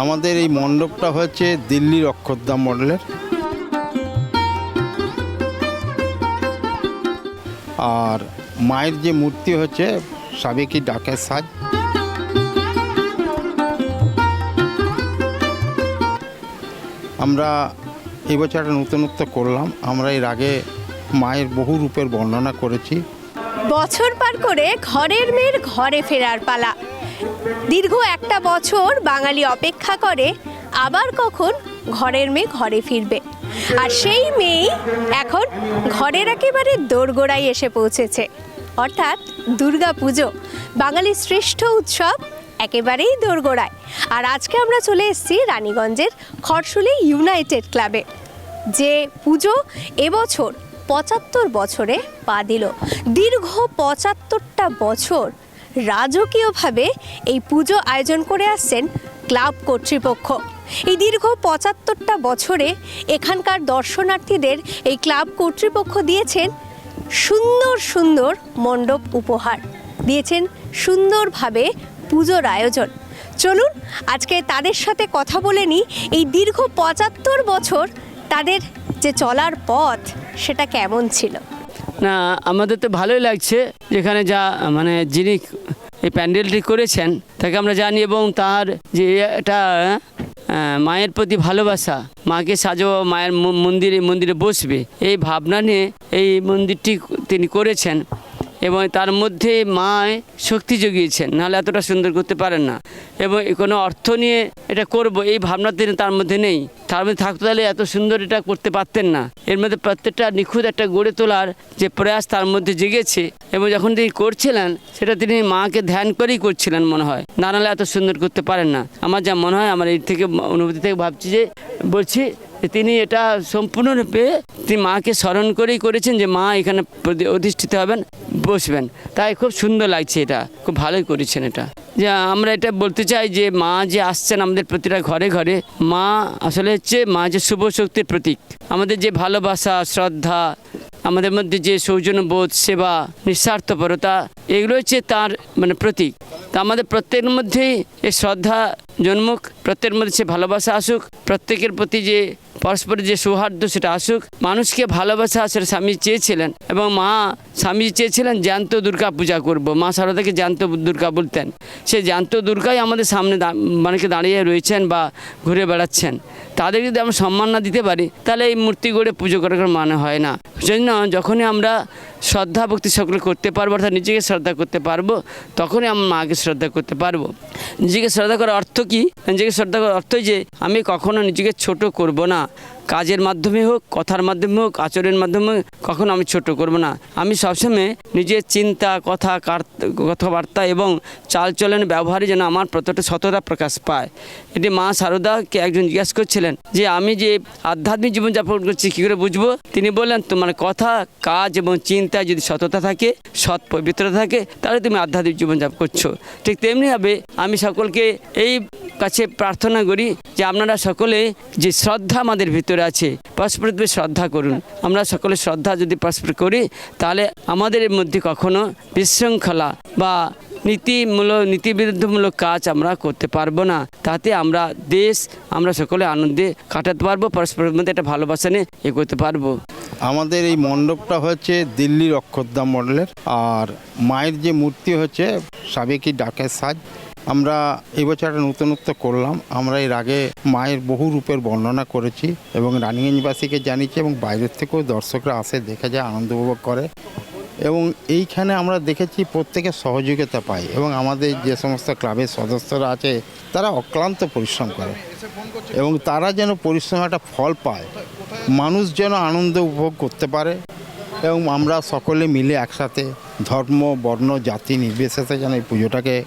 আমাদের এই মণ্ডপটা হচ্ছে দিল্লির অক্ষরধাম মডেলের। আর মায়ের যে মূর্তি হচ্ছে সাবেকি ডাকের সাজ। আমরা এবছর একটা নতুনত্ব করলাম। আমরা এর আগে মায়ের বহু রূপের বর্ণনা করেছি। বছর পার করে ঘরের মেয়ের ঘরে ফেরার পালা। দীর্ঘ একটা বছর বাঙালি অপেক্ষা করে আবার কখন ঘরের মেয়ে ঘরে ফিরবে। আর সেই মেয়েই এখন ঘরের একেবারে দোরগোড়ায় এসে পৌঁছেছে। অর্থাৎ দুর্গা পুজো, বাঙালির শ্রেষ্ঠ উৎসব, একেবারেই দোরগোড়ায়। আর আজকে আমরা চলে এসেছি রানীগঞ্জের খরশুলি ইউনাইটেড ক্লাবে, যে পুজো এবছর পঁচাত্তর বছরে পা দিল। দীর্ঘ পঁচাত্তরটা বছর রাজকীয়ভাবে এই পুজো আয়োজন করে আসছেন ক্লাব কর্তৃপক্ষ। এই দীর্ঘ পঁচাত্তরটা বছরে এখানকার দর্শনার্থীদের এই ক্লাব কর্তৃপক্ষ দিয়েছেন সুন্দর সুন্দর মণ্ডপ উপহার। দিয়েছেন সুন্দরভাবে পুজোর আয়োজন। চলুন, আজকে তাদের সাথে কথা বলে নিই এই দীর্ঘ পঁচাত্তর বছর তাদের যে চলার পথ সেটা কেমন ছিল। না, আমাদের তো ভালোই লাগছে যেখানে যা মানে যিনি এই প্যান্ডেলটি করেছেন, তাকে আমরা জানি এবং তার যে এটা মায়ের প্রতি ভালোবাসা, মাকে সাজো মায়ের মন্দিরে মন্দিরে বসবে, এই ভাবনা নিয়ে এই মন্দিরটি তিনি করেছেন। এবং তার মধ্যে মায় শক্তি জুগিয়েছেন, নাহলে এতটা সুন্দর করতে পারেন না। এবং কোনো অর্থ নিয়ে এটা করব, এই ভাবনা তিনি তার মধ্যে নেই। তার মধ্যে থাকতে তাহলে এত সুন্দর এটা করতে পারতেন না। এর মধ্যে প্রত্যেকটা নিখুঁত একটা গড়ে তোলার যে প্রয়াস তার মধ্যে জেগেছে। এবং যখন তিনি করছিলেন, সেটা তিনি মাকে ধ্যান করেই করছিলেন মনে হয়। না নাহলে এত সুন্দর করতে পারেন না। আমার যা মনে হয়, আমার এর থেকে অনুভূতি থেকে ভাবছি যে, বলছি তিনি এটা সম্পূর্ণরূপে তিনি মাকে স্মরণ করেই করেছেন যে মা এখানে অধিষ্ঠিত হবেন, বসবেন। তাই খুব সুন্দর লাগছে এটা, খুব ভালোই করেছেন এটা। যে আমরা এটা বলতে চাই যে মা যে আসছেন আমাদের প্রতিটা ঘরে ঘরে, মা আসলে হচ্ছে মা যে শুভ শক্তির প্রতীক। আমাদের যে ভালোবাসা, শ্রদ্ধা, আমাদের মধ্যে যে সৌজন্যবোধ, সেবা, নিঃস্বার্থপরতা, এগুলো হচ্ছে তার মানে প্রতীক। তা আমাদের প্রত্যেকের মধ্যেই এই শ্রদ্ধা জন্মুক, প্রত্যেকের মধ্যে সে ভালোবাসা আসুক, প্রত্যেকের প্রতি যে পরস্পরের যে সৌহার্দ্য সেটা আসুক, মানুষকে ভালোবাসা সেটা স্বামী চেয়েছিলেন এবং মা স্বামী চেয়েছিলেন জ্যান্ত দুর্গা পূজা করব। মা সারদাকে জ্যান্ত দুর্গা বলতেন। সে জ্যান্ত দুর্গাই আমাদের সামনে মানে দাঁড়িয়ে রয়েছেন বা ঘুরে বেড়াচ্ছেন। তাদের যদি আমরা সম্মান না দিতে পারি, তাহলে এই মূর্তি গড়ে পুজো করার মানে হয় না। সেজন্য যখনই আমরা শ্রদ্ধা, ভক্তি সকলে করতে পারব, অর্থাৎ নিজেকে শ্রদ্ধা করতে পারব, তখনই আমার মাকে শ্রদ্ধা করতে পারব। নিজেকে শ্রদ্ধা করার অর্থ কী? নিজেকে শ্রদ্ধা করার অর্থই যে, আমি কখনো নিজেকে ছোট করব না। কাজের মাধ্যমে হোক কথার মাধ্যমে হোক আচরণের মাধ্যমে হোক, কখনো আমি ছোট করব না। আমি সবসময় নিজের চিন্তা কথা কথাবার্তা এবং চালচলন ব্যবহারে যেন আমার প্রত্যেকটা সততা প্রকাশ পায়। এটি মা সারদাকে একজন জিজ্ঞেস করছিলেন যে আমি যে আধ্যাত্মিক জীবনযাপন করছি কী করে বুঝব? তিনি বললেন তোমার কথা কাজ এবং চিন্তায় যদি সততা থাকে সৎ পবিত্রতা থাকে তাহলে তুমি আধ্যাত্মিক জীবনযাপন করছ। ঠিক তেমনিভাবে আমি সকলকে এই কাছে প্রার্থনা করি যে আপনারা সকলে যে শ্রদ্ধা আমাদের ভিতরে আছে পরস্পরের প্রতি শ্রদ্ধা করুন। আমরা সকলে শ্রদ্ধা যদি পরস্পর করি, তাহলে আমাদের মধ্যে কখনো বিশৃঙ্খলা বা নীতিমূলক, নীতিবিরুদ্ধমূলক কাজ আমরা করতে পারব না। তাতে আমরা দেশ, আমরা সকলে আনন্দে কাটাতে পারব পরস্পরের মধ্যে একটা ভালোবাসা নিয়ে এগোতে পারব। আমাদের এই মণ্ডপটা হচ্ছে দিল্লির অক্ষরধাম মডেলের, আর মায়ের যে মূর্তি হচ্ছে সাবেকি ডাকের সাজ আমরা এবছর একটা নতুনত্ব করলাম। আমরা এর আগে মায়ের বহু রূপের বর্ণনা করেছি এবং রানীগঞ্জবাসীকে জানিয়েছি এবং বাইরের থেকেও দর্শকরা আসে, দেখে যায়, আনন্দ উপভোগ করে। এবং এইখানে আমরা দেখেছি প্রত্যেকের সহযোগিতা পাই এবং আমাদের যে সমস্ত ক্লাবের সদস্যরা আছে, তারা অক্লান্ত পরিশ্রম করে। এবং তারা যেন পরিশ্রম একটা ফল পায়। মানুষ যেন আনন্দ উপভোগ করতে পারে এবং আমরা সকলে মিলে একসাথে ধর্ম, বর্ণ, জাতি নির্বিশেষে যেন এই পুজোটাকে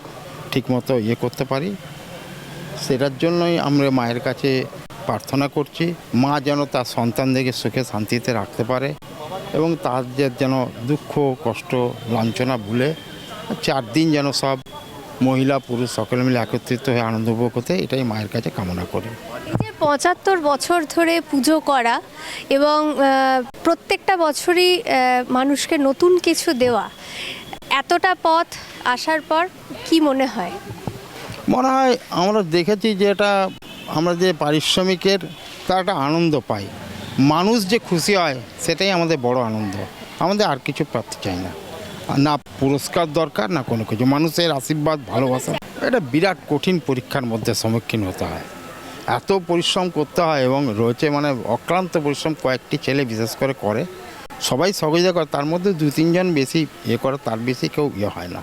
ঠিকমতো ইয়ে করতে পারি। সেটার জন্যই আমরা মায়ের কাছে প্রার্থনা করছি। মা যেন তার সন্তানদেরকে সুখে শান্তিতে রাখতে পারে এবং তাদের যেন দুঃখ, কষ্ট, লাঞ্ছনা ভুলে চার দিন যেন সব মহিলা, পুরুষ সকলে মিলে একত্রিত হয়ে আনন্দ উপভোগ করতে এটাই মায়ের কাছে কামনা করি। পঁচাত্তর বছর ধরে পুজো করা এবং প্রত্যেকটা বছরই মানুষকে নতুন কিছু দেওয়া এতটা পথ আসার পর কি মনে হয়? মনে হয় আমরা দেখেছি যে এটা, আমরা যে পারিশ্রমিকের তার একটা আনন্দ পাই। মানুষ যে খুশি হয় সেটাই আমাদের বড় আনন্দ। আমাদের আর কিছু প্রাপ্তি চাই না। না পুরস্কার দরকার, না কোনো কিছু। মানুষের আশীর্বাদ, ভালোবাসা, এটা বিরাট কঠিন পরীক্ষার মধ্যে সম্মুখীন হতে হয়। এত পরিশ্রম করতে হয় এবং রয়েছে মানে অক্লান্ত পরিশ্রম কয়েকটি ছেলে বিশেষ করে করে। সবাই সহযোগিতা করে, তার মধ্যে দু তিনজন বেশি ইয়ে করে, তার বেশি কেউ ইয়ে হয় না।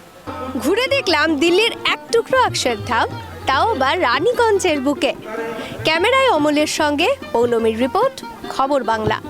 ঘুরে দেখলাম দিল্লির এক টুকরো অক্ষরধাম তাও বা রানীগঞ্জের বুকে। ক্যামেরায় অমলের সঙ্গে, পৌলমীর রিপোর্ট, খবর বাংলা।